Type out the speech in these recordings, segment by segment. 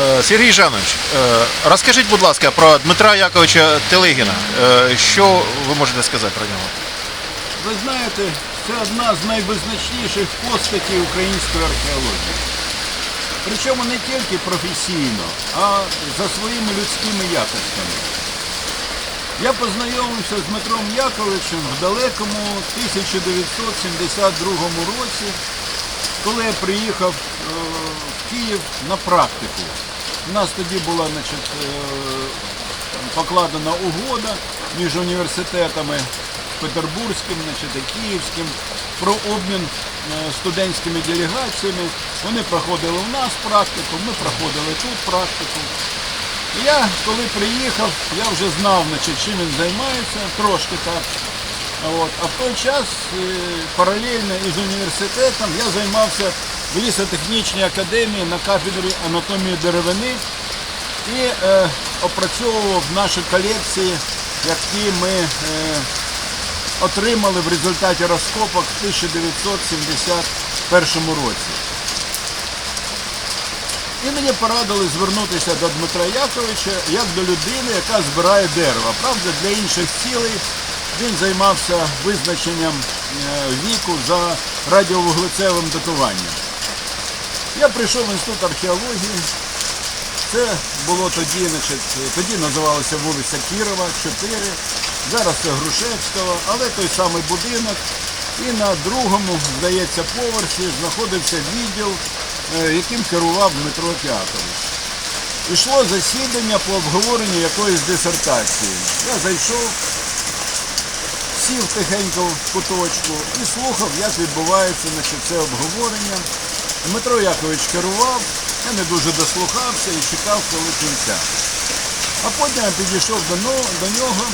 Е, Сергій Жанович, е, розкажіть, будь ласка, про Дмитра Яковича Телегіна. Е, Що ви можете сказати про нього? Ви знаєте, це одна з найвизначніших постатей української археології. Причому не тільки професійно, а за своїми людськими якостями. Я познайомився з Дмитром Яковичем в далекому 1972 році, коли я приїхав Київ на практику. У нас тоді була значить, е, покладена угода між університетами Петербурзьким значить, і Київським про обмін е, студентськими делегаціями. Вони проходили у нас практику, ми проходили тут практику. Я, коли приїхав, я вже знав, значить, чим він займається, трошки так. От. А в той час е, паралельно із університетом я займався в лісотехнічній академії на кафедрі анатомії деревини і е, опрацьовував наші колекції, які ми е, отримали в результаті розкопок в 1971 році. І мені порадили звернутися до Дмитра Яковича як до людини, яка збирає дерево. Правда, для інших цілей він займався визначенням е, віку за радіовуглецевим датуванням. Я прийшов в інститут археології. Це було тоді, значить, тоді називалася вулиця Кірова, 4. Зараз це Грушевського, але той самий будинок. І на другому, здається, поверсі знаходився відділ, е, яким керував Дмитро Тякович. Ішло засідання по обговоренню якоїсь дисертації. Я зайшов, сів тихенько в куточку і слухав, як відбувається значить, це обговорення. Дмитро Якович керував, я не дуже дослухався і чекав коли кінця. А потім я підійшов до, нього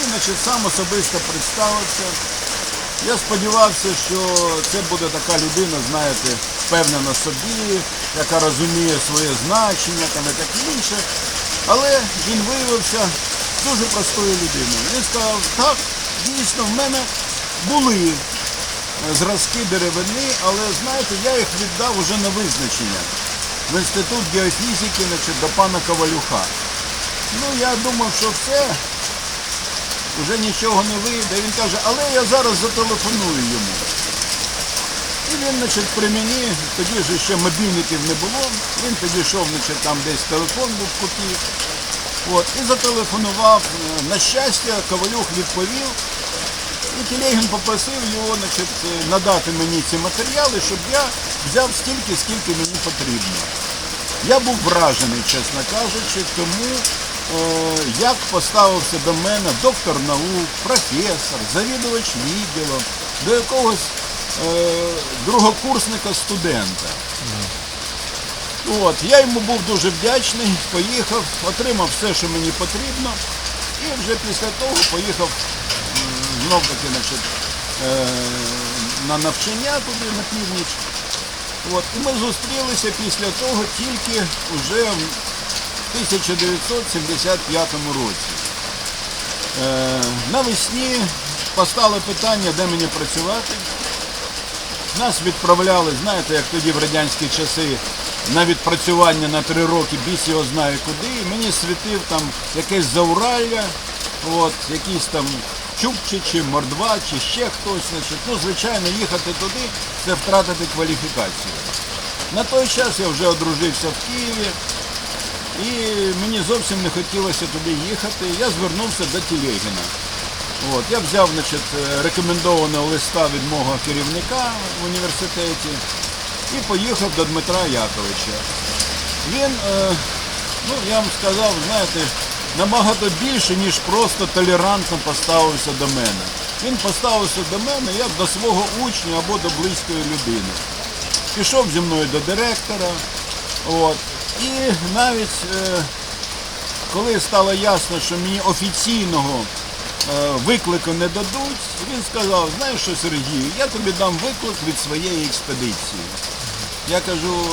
і значить, сам особисто представився. Я сподівався, що це буде така людина, знаєте, впевнена собі, яка розуміє своє значення там і таке інше. Але він виявився дуже простою людиною. Він сказав, так, дійсно, в мене були е, зразки деревини, але знаєте, я їх віддав уже на визначення в інститут геофізики значить, до пана Ковалюха. Ну, я думав, що все, вже нічого не вийде. Він каже, але я зараз зателефоную йому. І він, значить, при мені, тоді ж ще мобільників не було, він підійшов, значить, там десь телефон був в куті. От, і зателефонував. На щастя, Ковалюх відповів. І Телегін попросив його значить, е, надати мені ці матеріали, щоб я взяв стільки, скільки мені потрібно. Я був вражений, чесно кажучи, тому е, як поставився до мене доктор наук, професор, завідувач відділом, до якогось е, другокурсника студента. От, я йому був дуже вдячний, поїхав, отримав все, що мені потрібно, і вже після того поїхав знов таки е, на навчання туди на північ. От, і ми зустрілися після того тільки вже в 1975 році. Е, навесні постало питання, де мені працювати. Нас відправляли, знаєте, як тоді в радянські часи, на відпрацювання на три роки, біс його знає куди. І мені світив там якесь зауралля, от, якийсь там Чукчі чи Мордва, чи ще хтось. Значить. Ну, звичайно, їхати туди це втратити кваліфікацію. На той час я вже одружився в Києві. І мені зовсім не хотілося туди їхати. Я звернувся до Телегіна. От, я взяв значить, е, рекомендованого листа від мого керівника в університеті і поїхав до Дмитра Яковича. Він, е, ну я вам сказав, знаєте, набагато більше, ніж просто толерантно поставився до мене. Він поставився до мене як до свого учня або до близької людини. Пішов зі мною до директора. От, і навіть е, коли стало ясно, що мені офіційного е, виклику не дадуть, він сказав, знаєш що, Сергію, я тобі дам виклик від своєї експедиції. Я кажу,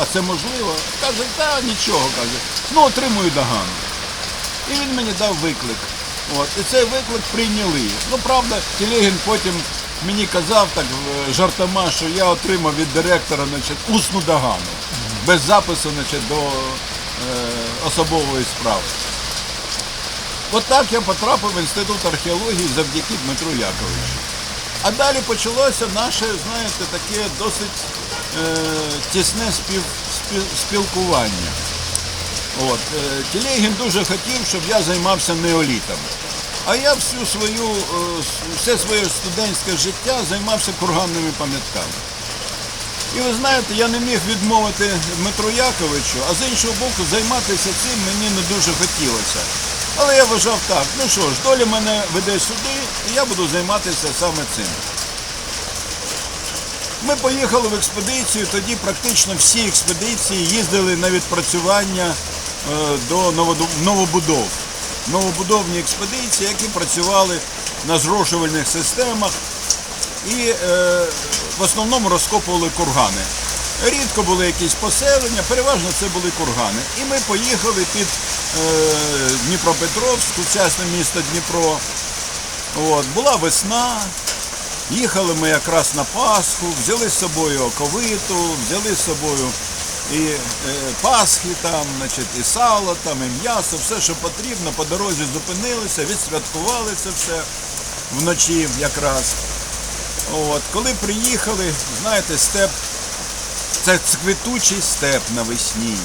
а це можливо? Каже, та нічого, каже, ну отримую догану. І він мені дав виклик. От, і цей виклик прийняли. Ну, правда, Телегін потім мені казав так е, жартома, що я отримав від директора значить, усну догану. без запису значить, до е, особової справи. От так я потрапив в інститут археології завдяки Дмитру Яковичу. А далі почалося наше, знаєте, таке досить е, тісне спів, спів, спілкування. От, е, Телегін дуже хотів, щоб я займався неолітом. А я всю свою, е, все своє студентське життя займався курганними пам'ятками. І ви знаєте, я не міг відмовити Дмитру Яковичу, а з іншого боку, займатися цим мені не дуже хотілося. Але я вважав так, ну що ж, доля мене веде сюди, і я буду займатися саме цим. Ми поїхали в експедицію, тоді практично всі експедиції їздили на відпрацювання е, до новоду- новобудов. Новобудовні експедиції, які працювали на зрошувальних системах і е, в основному розкопували кургани. Рідко були якісь поселення, переважно це були кургани. І ми поїхали під е, Дніпропетровськ, сучасне місто Дніпро. От, була весна, їхали ми якраз на Пасху, взяли з собою оковиту, взяли з собою і е, Пасхи, там, значить, і сало, там, і м'ясо, все, що потрібно. По дорозі зупинилися, відсвяткували це все вночі якраз. От, коли приїхали, знаєте, степ, це цвітучий степ навесні.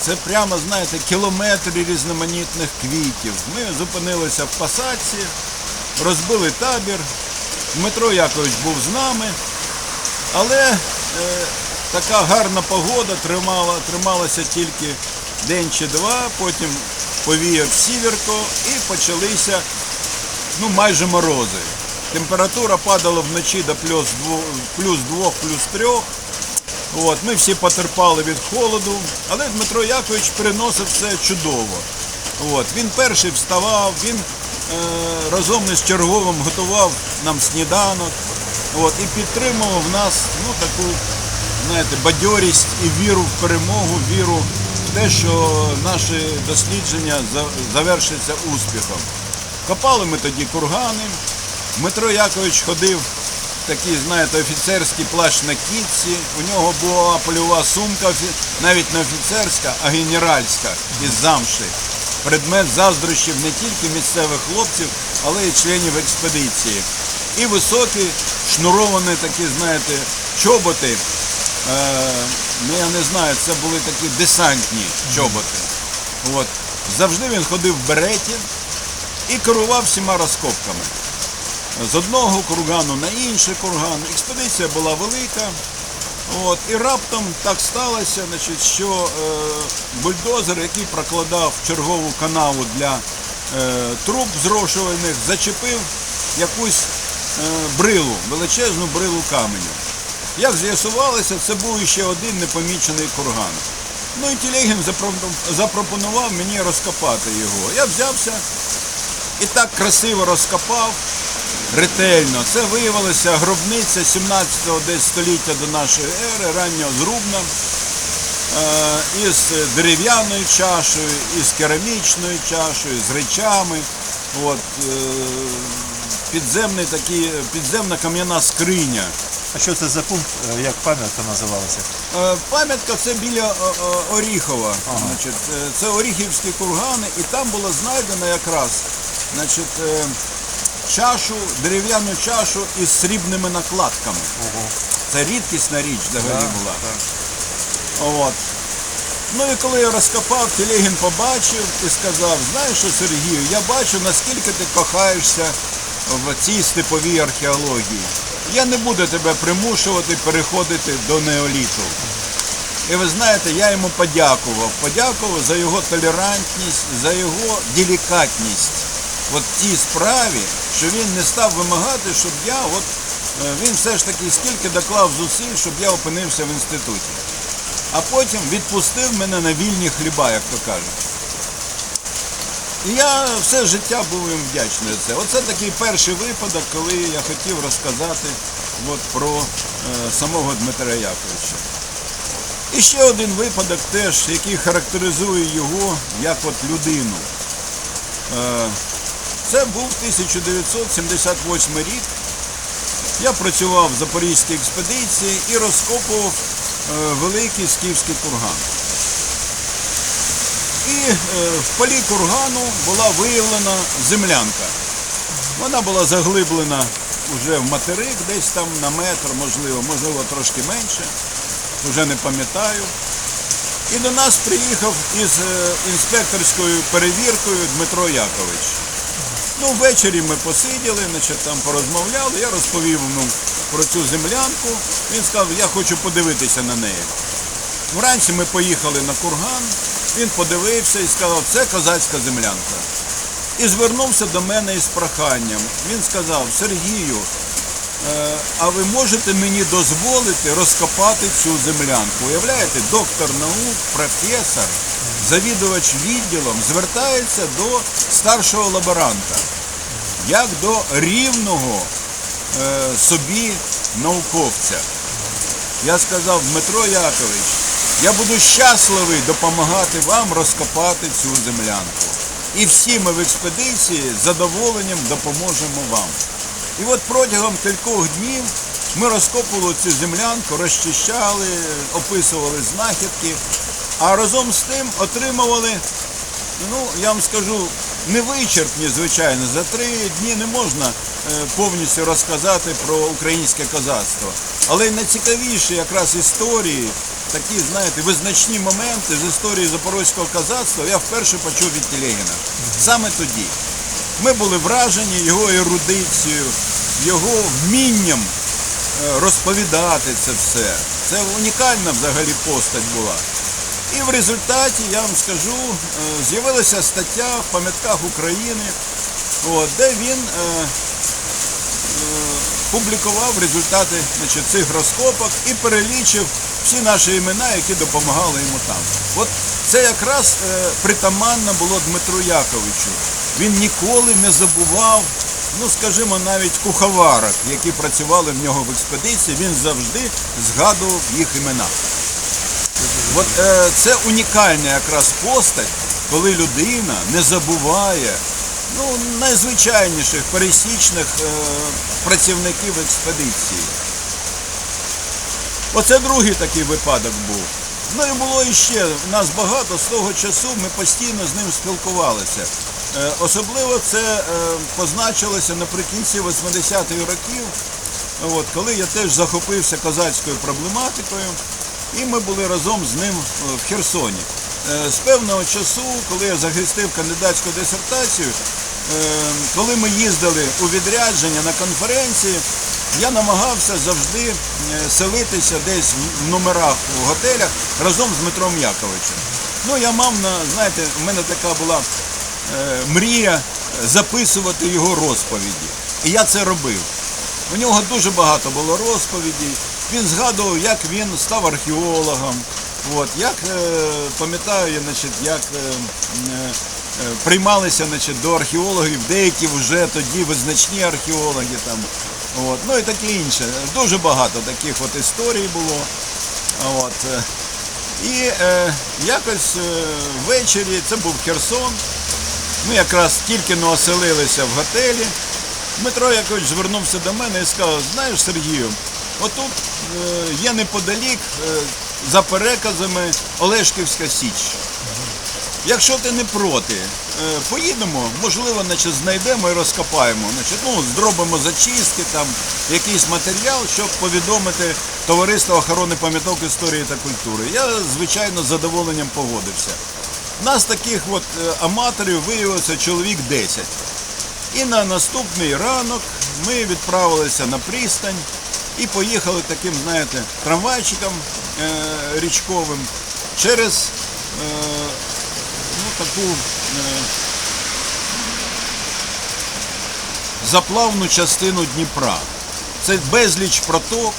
Це прямо, знаєте, кілометри різноманітних квітів. Ми зупинилися в посадці, розбили табір. Дмитро Якович був з нами, але е, така гарна погода тримала, трималася тільки день чи два, потім повіяв сіверко і почалися ну, майже морози. Температура падала вночі до плюс 2, плюс 2, плюс 3. От, ми всі потерпали від холоду, але Дмитро Якович переносив це чудово. От, він перший вставав, він е, разом із черговим готував нам сніданок от, і підтримував нас ну, таку знаєте, бадьорість і віру в перемогу, віру в те, що наші дослідження за- завершаться успіхом. Копали ми тоді кургани. Дмитро Якович ходив в такий, знаєте, офіцерський плащ на кітці. У нього була польова сумка, навіть не офіцерська, а генеральська із замши. Предмет заздрощів не тільки місцевих хлопців, але й членів експедиції. І високі, шнуровані такі, знаєте, чоботи. Е, ну я не знаю, це були такі десантні чоботи. От. Завжди він ходив в береті і керував всіма розкопками. З одного кургану на інший курган. Експедиція була велика. От, і раптом так сталося, значить, що е, бульдозер, який прокладав чергову канаву для е, труб зрошувальних, зачепив якусь е, брилу, величезну брилу каменю. Як з'ясувалося, це був ще один непомічений курган. Ну і Тілегін запропонував мені розкопати його. Я взявся і так красиво розкопав, ретельно. Це виявилося гробниця 17-го десь століття до нашої ери, раннього зрубна, е, із дерев'яною чашею, із керамічною чашею, з речами. От, е, підземний такий, підземна кам'яна скриня. А що це за пункт, е, як пам'ятка називалася? Е, Пам'ятка це біля е, Оріхова. Значить, е, це Оріхівські кургани, і там було знайдено якраз значить, чашу, дерев'яну чашу із срібними накладками. Це рідкісна річ взагалі була. От. Ну і коли я розкопав, Телегін побачив і сказав, знаєш що, Сергію, я бачу, наскільки ти кохаєшся в цій степовій археології. Я не буду тебе примушувати переходити до неоліту. І ви знаєте, я йому подякував. Подякував за його толерантність, за його делікатність. От тій справі, що він не став вимагати, щоб я, от е, він все ж таки скільки доклав зусиль, щоб я опинився в інституті. А потім відпустив мене на вільні хліба, як то кажуть. І я все життя був їм вдячний за це. Оце такий перший випадок, коли я хотів розказати от про е, самого Дмитра Яковича. І ще один випадок теж, який характеризує його як от людину. Е, це був 1978 рік. Я працював в Запорізькій експедиції і розкопував великий скіфський курган. І е, в полі кургану була виявлена землянка. Вона була заглиблена вже в материк, десь там на метр, можливо, можливо трошки менше, вже не пам'ятаю. І до нас приїхав із е, інспекторською перевіркою Дмитро Якович. Ну, ввечері ми посиділи, значить, там порозмовляли, я розповів йому про цю землянку. Він сказав, я хочу подивитися на неї. Вранці ми поїхали на курган, він подивився і сказав, це козацька землянка. І звернувся до мене із проханням. Він сказав, Сергію, е, а ви можете мені дозволити розкопати цю землянку? Уявляєте, доктор наук, професор, завідувач відділом звертається до старшого лаборанта, як до рівного е, собі науковця. Я сказав, Дмитро Якович, я буду щасливий допомагати вам розкопати цю землянку. І всі ми в експедиції з задоволенням допоможемо вам. І от протягом кількох днів ми розкопували цю землянку, розчищали, описували знахідки, а разом з тим отримували, ну, я вам скажу, невичерпні, звичайно. За три дні не можна е, повністю розказати про українське козацтво. Але найцікавіші якраз історії, такі, знаєте, визначні моменти з історії запорозького козацтва я вперше почув від Телегіна. Саме тоді. Ми були вражені його ерудицією, його вмінням е, розповідати це все. Це унікальна взагалі постать була. І в результаті, я вам скажу, е, з'явилася стаття в пам'ятках України, де він е, публікував результати значить, цих розкопок і перелічив всі наші імена, які допомагали йому там. От це якраз е, притаманно було Дмитру Яковичу. Він ніколи не забував, ну скажімо, навіть куховарок, які працювали в нього в експедиції, він завжди згадував їх імена. От е, це унікальна якраз постать, коли людина не забуває ну, найзвичайніших пересічних е, працівників експедиції. Оце другий такий випадок був. Ну і було іще, нас багато, з того часу ми постійно з ним спілкувалися. Е, особливо це е, позначилося наприкінці 80-х років, от, коли я теж захопився козацькою проблематикою, і ми були разом з ним е, в Херсоні. З певного часу, коли я захистив кандидатську дисертацію, коли ми їздили у відрядження на конференції, я намагався завжди е, селитися десь в номерах у готелях разом з Дмитром Яковичем. Ну, я мав на, знаєте, в мене така була е, мрія записувати його розповіді. І я це робив. У нього дуже багато було розповідей. Він згадував, як він став археологом. От, як е, пам'ятаю, як е, е, е, приймалися значить, до археологів деякі вже тоді визначні археологи там. От, ну і таке інше. Дуже багато таких от історій було. От, і е, якось е, ввечері, це був Херсон, ми якраз тільки но оселилися в готелі. Дмитро Якович звернувся до мене і сказав, знаєш, Сергію, отут е, є неподалік, е, за переказами, Олешківська Січ. Якщо ти не проти, поїдемо, можливо, значить, знайдемо і розкопаємо. Значить, ну, зробимо зачистки, там, якийсь матеріал, щоб повідомити Товариство охорони пам'яток історії та культури. Я, звичайно, з задоволенням погодився. Нас таких от е, аматорів виявилося чоловік 10. І на наступний ранок ми відправилися на пристань і поїхали таким, знаєте, трамвайчиком е, річковим через е, таку е, заплавну частину Дніпра. Це безліч проток.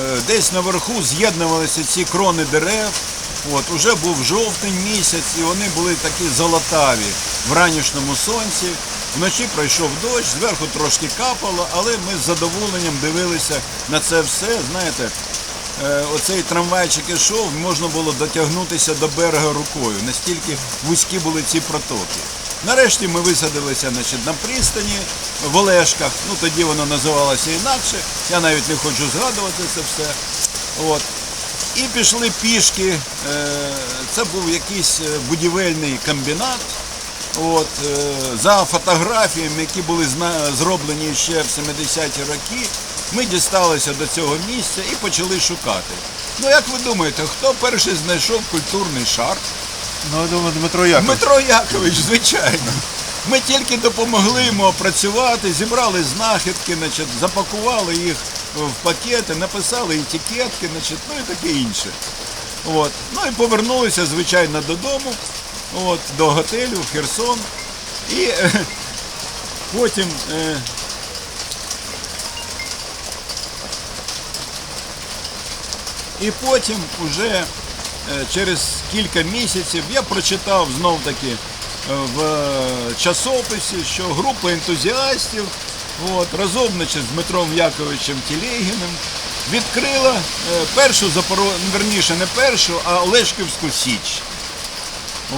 Е, Десь наверху з'єднувалися ці крони дерев. От, уже був жовтень місяць, і вони були такі золотаві в ранішньому сонці. Вночі пройшов дощ, зверху трошки капало, але ми з задоволенням дивилися на це все. Знаєте, оцей трамвайчик ішов, можна було дотягнутися до берега рукою. Настільки вузькі були ці протоки. Нарешті ми висадилися значить, на пристані в Олешках. Ну тоді воно називалося інакше. Я навіть не хочу згадувати це все. От. І пішли пішки. Е, Це був якийсь е, будівельний комбінат. От, е, за фотографіями, які були зроблені ще в 70-ті роки, ми дісталися до цього місця і почали шукати. Ну, як ви думаєте, хто перший знайшов культурний шар? Ну, я думаю, Дмитро Якович. Дмитро Якович, звичайно. Ми тільки допомогли йому опрацювати, зібрали знахідки, значить, запакували їх в пакети, написали етикетки, значить, ну і таке інше. От. Ну і повернулися, звичайно, додому, от, до готелю в Херсон. І е, потім е, І потім уже е, через кілька місяців я прочитав знов таки е, в е, часописі, що група ентузіастів от, разом значить, з Дмитром Яковичем Тілегіним відкрила першу верніше не першу, а Олешківську Січ.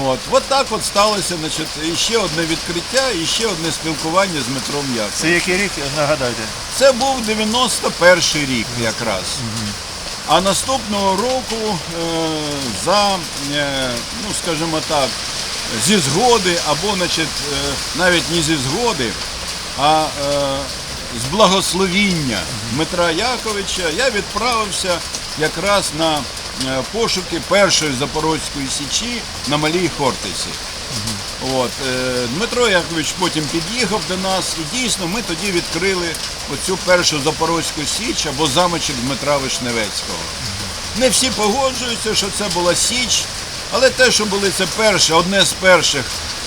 От, от так от сталося значить, іще одне відкриття, і ще одне спілкування з Дмитром Яковичем. Це який рік, нагадайте? Це був 91 рік якраз. А наступного року е, за, е, ну скажімо так, зі згоди, або значить, е, навіть не зі згоди, а з благословіння Дмитра Яковича я відправився якраз на пошуки першої Запорозької січі на Малій Хортиці. От, е, Дмитро Якович потім під'їхав до нас і дійсно ми тоді відкрили оцю першу Запорозьку Січ або замочок Дмитра Вишневецького. Не всі погоджуються, що це була Січ, але те, що були це перше, одне з перших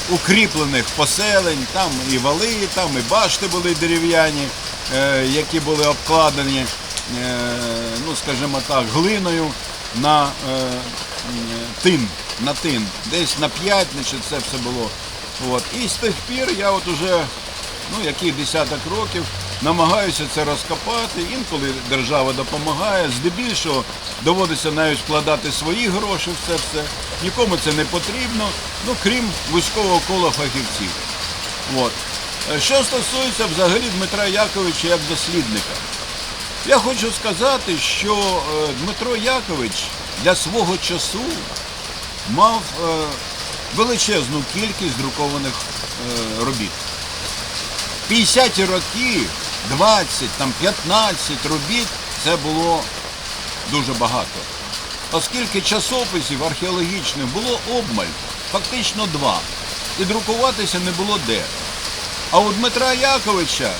укріплених поселень, там і вали, там і башти були дерев'яні, е, які були обкладені, е, ну скажімо так, глиною на е, тин, на тин. Десь на 5, значить, це все було. От. І з тих пір я от уже, ну який десяток років, намагаюся це розкопати. Інколи держава допомагає, здебільшого доводиться навіть вкладати свої гроші в це все. Нікому це не потрібно, ну крім вузького кола фахівців. От. Е, Що стосується взагалі Дмитра Яковича як дослідника, я хочу сказати, що е, Дмитро Якович для свого часу мав е, величезну кількість друкованих е, робіт. 50-ті роки, 20, там 15 робіт це було дуже багато. Оскільки часописів археологічних було обмаль, фактично два. І друкуватися не було де. А у Дмитра Яковича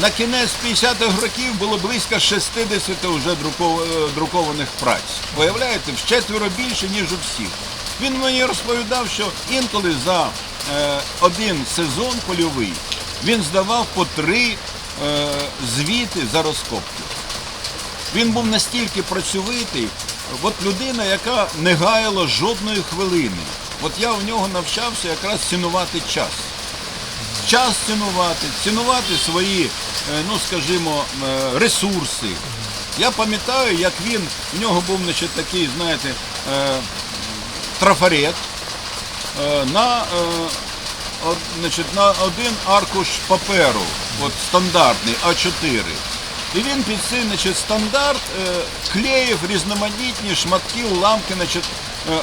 на кінець 50-х років було близько 60 вже е, друкованих праць. Уявляєте, в четверо більше, ніж у всіх. Він мені розповідав, що інколи за е, один сезон польовий він здавав по три е, звіти за розкопки. Він був настільки працьовитий, от людина, яка не гаяла жодної хвилини. От я у нього навчався якраз цінувати час. Час цінувати, цінувати свої, е, ну скажімо, е, ресурси. Я пам'ятаю, як він, у нього був значить, такий, знаєте, е, трафарет на, значить, на один аркуш паперу, от стандартний А4. І він під цей значить, стандарт клеїв різноманітні шматки, уламки, значить,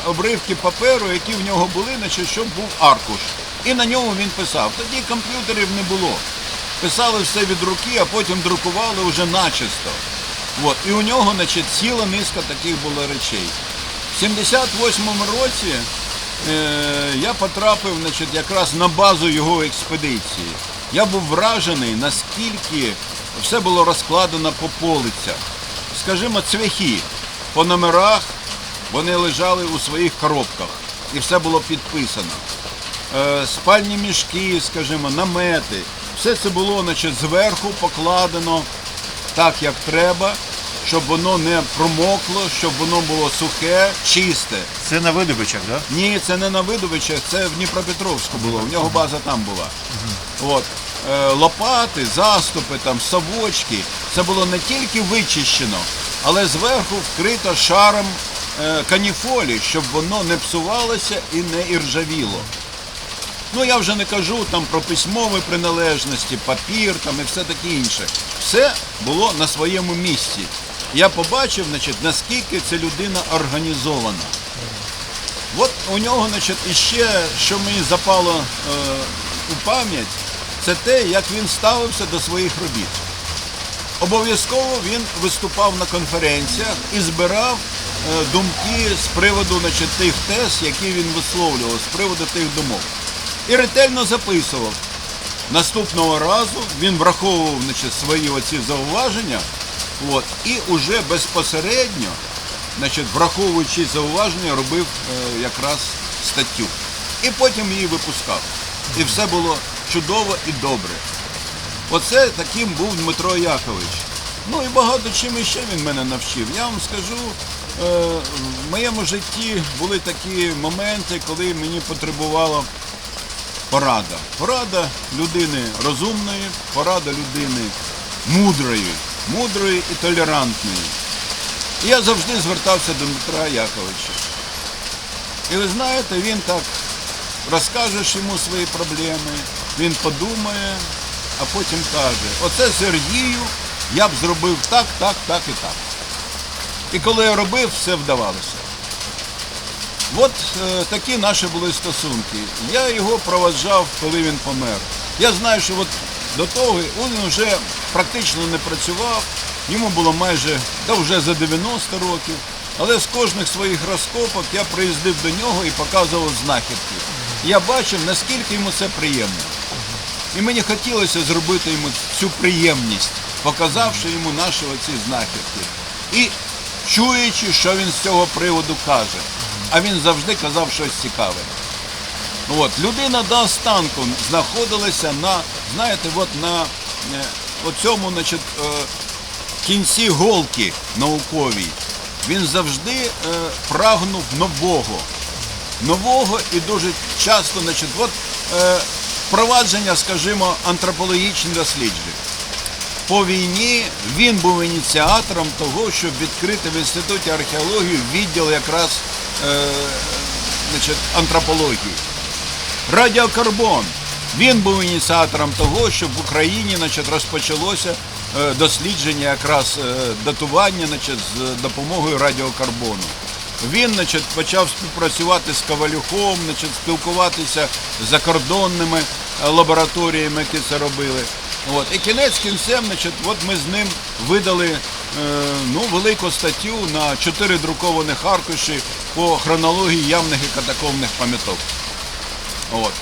обривки паперу, які в нього були, значить, щоб був аркуш. І на ньому він писав. Тоді комп'ютерів не було. Писали все від руки, а потім друкували вже начисто. От. І у нього значить, ціла низка таких було речей. В 78-му році е, я потрапив значить, якраз на базу його експедиції. Я був вражений, наскільки все було розкладено по полицях. Скажімо, цвяхи по номерах вони лежали у своїх коробках. І все було підписано. Е, спальні мішки, скажімо, намети. Все це було значить, зверху покладено так, як треба, щоб воно не промокло, щоб воно було сухе, чисте. Це на видобичах, так? Да? Ні, це не на видовичах, це в Дніпропетровську було, в нього база там була. От. Е, лопати, заступи, там, совочки. Це було не тільки вичищено, але зверху вкрито шаром е, каніфолі, щоб воно не псувалося і не іржавіло. Ну я вже не кажу там про письмові приналежності, папір там і все таке інше. Все було на своєму місці. я побачив, значить, наскільки ця людина організована. От у нього, значить, іще, що мені запало е, у пам'ять, це те, як він ставився до своїх робіт. Обов'язково він виступав на конференціях і збирав е, думки з приводу значить, тих тез, які він висловлював, з приводу тих думок. І ретельно записував. Наступного разу він враховував значить, свої оці зауваження от, і уже безпосередньо, значить, враховуючи зауваження, робив е, якраз статтю. І потім її випускав. І все було чудово і добре. Оце таким був Дмитро Якович. Ну і багато чим іще він мене навчив. Я вам скажу, е, в моєму житті були такі моменти, коли мені потребувало порада. Порада людини розумної, порада людини мудрої, мудрої і толерантної. І я завжди звертався до Дмитра Яковича. І ви знаєте, він так розкажеш йому свої проблеми, він подумає, а потім каже, оце Сергію я б зробив так, так, так і так. І коли я робив, все вдавалося. От е, такі наші були стосунки. Я його проводжав, коли він помер. Я знаю, що от до того він вже практично не працював, йому було майже та вже за 90 років. Але з кожних своїх розкопок я приїздив до нього і показував знахідки. Я бачив, наскільки йому це приємно. І мені хотілося зробити йому цю приємність, показавши йому наші оці знахідки. І чуючи, що він з цього приводу каже. А він завжди казав щось цікаве. От, людина до останку знаходилася на, знаєте, от на е, оцьому, значить, е, кінці голки науковій. Він завжди е, прагнув нового. Нового і дуже часто, значить, от впровадження, скажімо, антропологічних досліджень. По війні він був ініціатором того, щоб відкрити в інституті археології відділ якраз значить, антропології. Радіокарбон. Він був ініціатором того, щоб в Україні значить, розпочалося е, дослідження якраз е, датування значить, з допомогою радіокарбону. Він значить, почав співпрацювати з Ковалюхом, значить, спілкуватися з закордонними е, лабораторіями, які це робили. От. І кінець кінцем, значить, от ми з ним видали е, ну, велику статтю на чотири друкованих аркуші по хронології явних і катакомних пам'яток. От.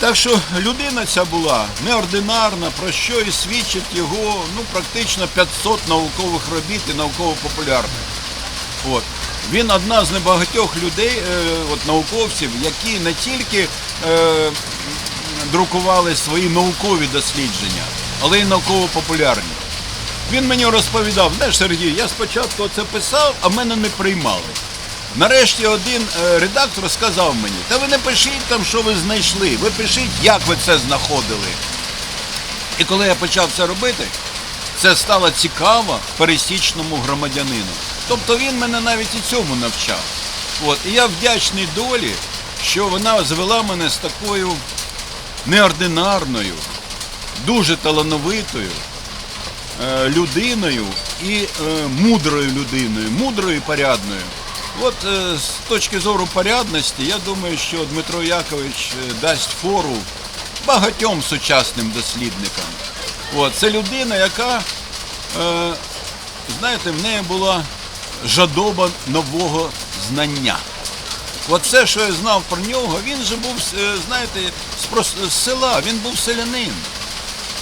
Так що людина ця була неординарна, про що і свідчить його ну, практично 500 наукових робіт і науково-популярних. От. Він одна з небагатьох людей, е, от, науковців, які не тільки е, друкували свої наукові дослідження, але й науково-популярні. Він мені розповідав, знаєш, Сергій, я спочатку це писав, а мене не приймали. Нарешті один е, редактор сказав мені, та ви не пишіть там, що ви знайшли, ви пишіть, як ви це знаходили. І коли я почав це робити, це стало цікаво пересічному громадянину. Тобто він мене навіть і цьому навчав. От. І я вдячний долі, що вона звела мене з такою неординарною, дуже талановитою е, людиною і е, мудрою людиною, мудрою і порядною. От е, з точки зору порядності, я думаю, що Дмитро Якович е, дасть фору багатьом сучасним дослідникам. От, це людина, яка, е, знаєте, в неї була жадоба нового знання. От все, що я знав про нього, він же був, знаєте, з села, він був селянин.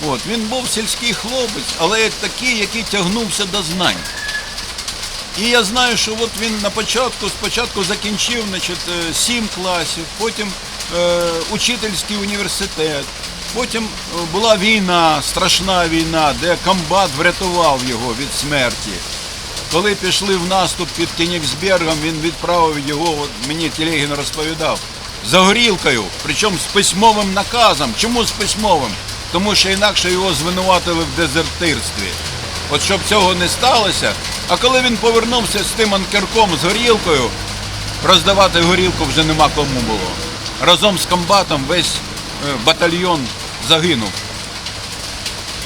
От, він був сільський хлопець, але такий, який тягнувся до знань. І я знаю, що от він на початку, спочатку закінчив значить, е, сім класів, потім е, учительський університет, потім е, була війна, страшна війна, де комбат врятував його від смерті. Коли пішли в наступ під Кенігсбергом, він відправив його, от мені Телегін розповідав, за горілкою, причому з письмовим наказом. Чому з письмовим? Тому що інакше його звинуватили в дезертирстві. От щоб цього не сталося, а коли він повернувся з тим анкерком з горілкою, роздавати горілку вже нема кому було. Разом з комбатом весь е, батальйон загинув.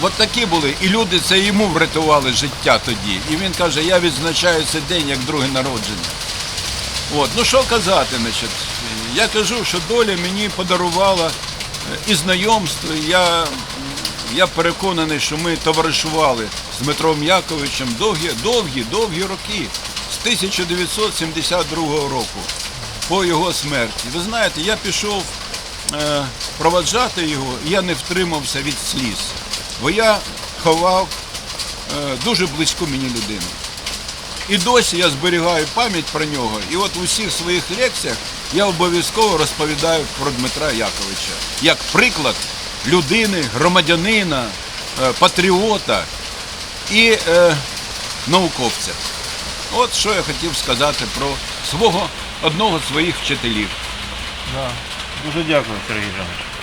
От такі були. І люди це йому врятували життя тоді. І він каже, я відзначаю цей день як друге народження. От, ну що казати, значить, я кажу, що доля мені подарувала е, і знайомство. і Я, я переконаний, що ми товаришували з Дмитром Яковичем довгі, довгі, довгі роки, з 1972 року, по його смерті. Ви знаєте, я пішов е, проваджати його, і я не втримався від сліз, бо я ховав е, дуже близьку мені людину. І досі я зберігаю пам'ять про нього. І от у всіх своїх лекціях я обов'язково розповідаю про Дмитра Яковича як приклад людини, громадянина, е, патріота і е, науковця. От що я хотів сказати про свого одного з своїх вчителів. Да. Дуже дякую, Сергій Жанович.